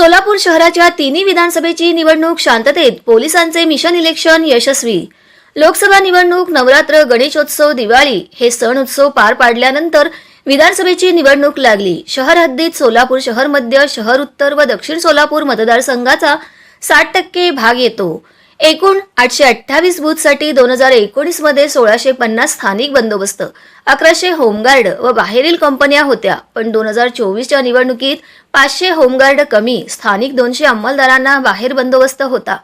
सोलापूर शहराच्या तिन्ही विधानसभेची निवडणूक शांततेत पोलिसांचे मिशन इलेक्शन यशस्वी. लोकसभा निवडणूक नवरात्र गणेशोत्सव दिवाळी हे सण उत्सव पार पाडल्यानंतर विधानसभेची निवडणूक लागली. शहर हद्दीत सोलापूर शहर मध्य शहर उत्तर व दक्षिण सोलापूर मतदारसंघाचा साठ टक्के भाग येतो. एकूण आठशे अठ्ठावीस बूथसाठी दोन हजार एकोणीसमध्ये सोळाशे पन्नास स्थानिक बंदोबस्त अकराशे होमगार्ड व बाहेरील कंपन्या होत्या. पण दोन हजार चोवीसच्या निवडणुकीत पाचशे होमगार्ड कमी स्थानिक दोनशे अंमलदारांना बाहेर बंदोबस्त होता.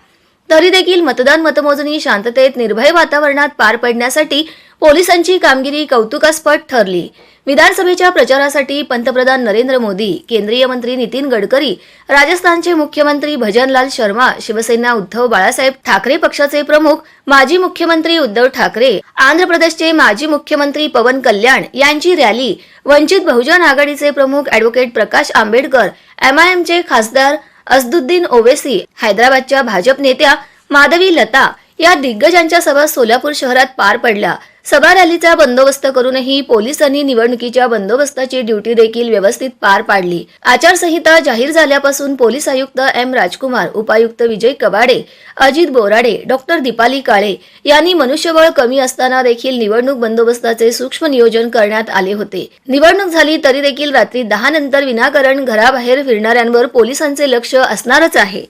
तरी देखील मतदान मतमोजणी शांततेत निर्भय वातावरणात पार पडण्यासाठी पोलिसांची कामगिरी कौतुकास्पद ठरली. विधानसभेच्या प्रचारासाठी पंतप्रधान नरेंद्र मोदी केंद्रीय मंत्री नितीन गडकरी राजस्थानचे मुख्यमंत्री भजनलाल शर्मा शिवसेना उद्धव बाळासाहेब ठाकरे पक्षाचे प्रमुख माजी मुख्यमंत्री उद्धव ठाकरे आंध्र प्रदेशचे माजी मुख्यमंत्री पवन कल्याण यांची रॅली वंचित बहुजन आघाडीचे प्रमुख अॅडव्होकेट प्रकाश आंबेडकर एमआयएमचे खासदार असदुद्दीन ओवेसी हैदराबादच्या भाजप नेत्या माधवी लता या दिग्गजांच्या सभा सोलापूर शहरात पार पडल्या. सभा रॅलीचा बंदोबस्त करूनही पोलिसांनी निवडणुकीच्या बंदोबस्ताची ड्युटी देखील व्यवस्थित पार पाडली. आचारसंहिता जाहीर झाल्यापासून पोलीस आयुक्त एम राजकुमार उपायुक्त विजय कबाडे अजित बोराडे डॉक्टर दीपाली काळे यांनी मनुष्यबळ कमी असताना देखील निवडणूक बंदोबस्ताचे सूक्ष्म नियोजन करण्यात आले होते. निवडणूक झाली तरी देखील रात्री दहा नंतर विनाकारण घराबाहेर फिरणाऱ्यांवर पोलिसांचे लक्ष असणारच आहे.